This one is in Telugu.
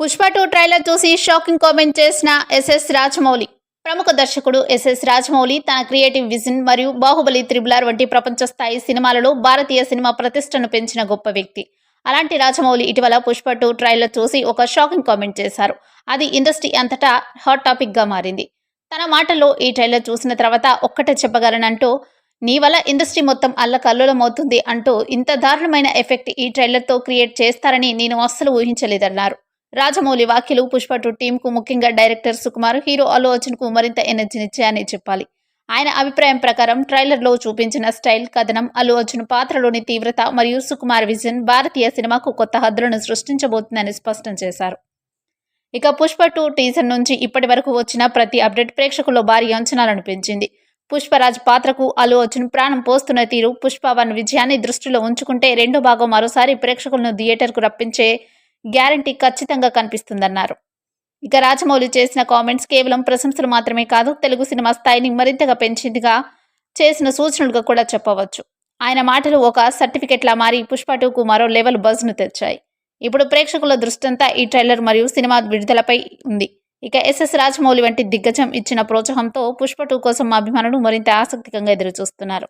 పుష్ప టూ ట్రైలర్ చూసి షాకింగ్ కామెంట్ చేసిన ఎస్ఎస్ రాజమౌళి. ప్రముఖ దర్శకుడు ఎస్ఎస్ రాజమౌళి తన క్రియేటివ్ విజన్ మరియు బాహుబలి త్రిబులార్ వంటి ప్రపంచ స్థాయి సినిమాలలో భారతీయ సినిమా ప్రతిష్టను పెంచిన గొప్ప వ్యక్తి. అలాంటి రాజమౌళి ఇటీవల పుష్ప టూ ట్రైలర్ చూసి ఒక షాకింగ్ కామెంట్ చేశారు. అది ఇండస్ట్రీ అంతటా హాట్ టాపిక్గా మారింది. తన మాటల్లో ఈ ట్రైలర్ చూసిన తర్వాత ఒక్కటే చెప్పగలనంటూ నీ వల్ల ఇండస్ట్రీ మొత్తం అల్లకల్లోలమవుతుంది అంటూ ఇంత దారుణమైన ఎఫెక్ట్ ఈ ట్రైలర్తో క్రియేట్ చేస్తారని నేను అస్సలు ఊహించలేదన్నారు. రాజమౌళి వాఖ్యలు పుష్పటు టీంకు ముఖ్యంగా డైరెక్టర్ సుకుమార్ హీరో అల్లు అర్జున్కు మరింత ఎనర్జీనిచ్చాయని చెప్పాలి. ఆయన అభిప్రాయం ప్రకారం ట్రైలర్లో చూపించిన స్టైల్ కథనం అల్లు అర్జున్ పాత్రలోని తీవ్రత మరియు సుకుమార్ విజన్ భారతీయ సినిమాకు కొత్త హద్దులను సృష్టించబోతుందని స్పష్టం చేశారు. ఇక పుష్ప టూ టీజర్ నుంచి ఇప్పటి వరకు వచ్చిన ప్రతి అప్డేట్ ప్రేక్షకుల్లో భారీ అంచనాలను పెంచింది. పుష్పరాజ్ పాత్రకు అల్లు అర్జున్ ప్రాణం పోస్తున్న తీరు పుష్ప వన్ విజయాన్ని దృష్టిలో ఉంచుకుంటే రెండో భాగం మరోసారి ప్రేక్షకులను థియేటర్కు రప్పించే గ్యారంటీ ఖచ్చితంగా కనిపిస్తుందన్నారు. ఇక రాజమౌళి చేసిన కామెంట్స్ కేవలం ప్రశంసలు మాత్రమే కాదు తెలుగు సినిమా స్థాయిని మరింతగా పెంచిందిగా చేసిన సూచనలుగా కూడా చెప్పవచ్చు. ఆయన మాటలు ఒక సర్టిఫికెట్లా మారి పుష్ప టూకు మరో లెవెల్ బజ్ను తెచ్చాయి. ఇప్పుడు ప్రేక్షకుల దృష్టంతా ఈ ట్రైలర్ మరియు సినిమా విడుదలపై ఉంది. ఇక ఎస్ఎస్ రాజమౌళి వంటి దిగ్గజం ఇచ్చిన ప్రోత్సాహంతో పుష్ప టూ కోసం మా అభిమానులు మరింత ఆసక్తికంగా ఎదురుచూస్తున్నారు.